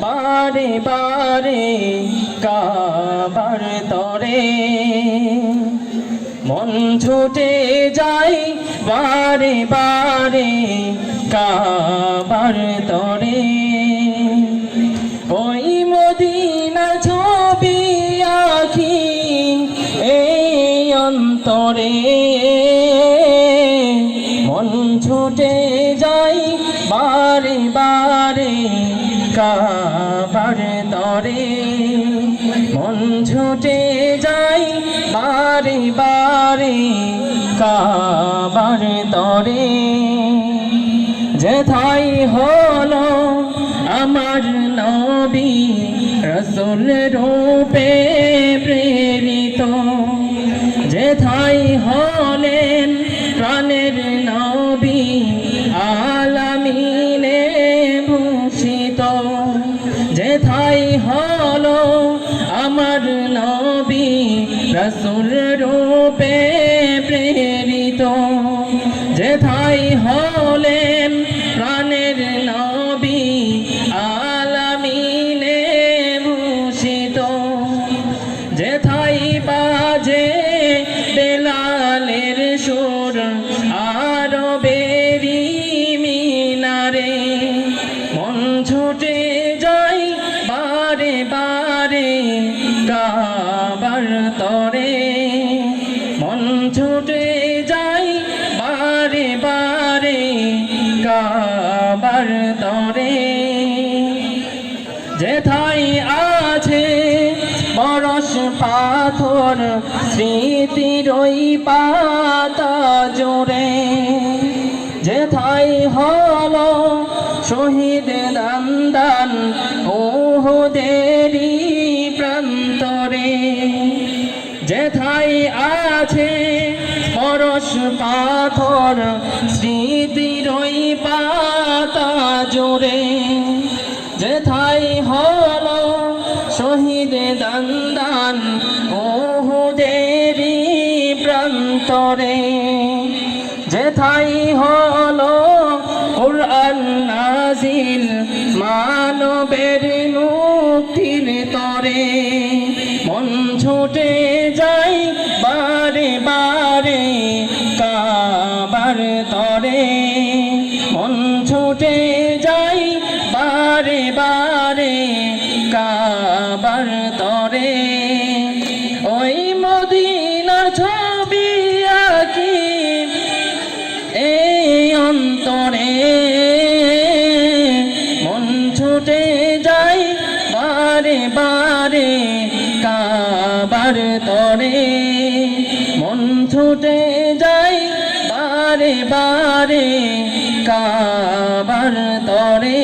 বারে বারে কাবার তরে। মন ছুটে যাই বারে বারে কাবার তরে। ওই মদিনা ছবি আঁকি এই অন্তরে। মন ছুটে কাবার তরে মন ছুটে যাই বারে বারে কাবার তরে যেথাই হলো আমার নবী রসুল রূপে প্রেরিত যেথাই হলেন হলো আমার নবী রসুল রূপে প্রেরিত। যেথাই হলেন প্রাণের নবী আলামিনে ভূষিত। যেথাই বাজে বেলালের সুর বারে কাবার তরে। মন ছুটে যাই বারে বারে, কাবার তরে। যেথাই আছে বরস পাথর, স্মৃতির ওই পাতা জোরে। যেথাই হলো শহীদ দান্দান ওহদেরি প্রান্তরে যেথাই আছে? পরশ পাথর স্মৃতির ওই পাতা জোরে। যেথাই হল শহীদ দান্দান ওহুদেরি প্রান্তরে। যেথাই হলো কোরআন নাজিল, মানবের মুক্তির তরে। ছুটে যাই বারে বারে, কাবার তরে। মন ছুটে যাই বারে বারে, কাবার তরে। ওই মদিনার ছবি আঁকি এই অন্তরে। মন ছুটে যাই বারে বারে কাবার তরে। মন ছুটে যাই বারে বারে কাবার তরে।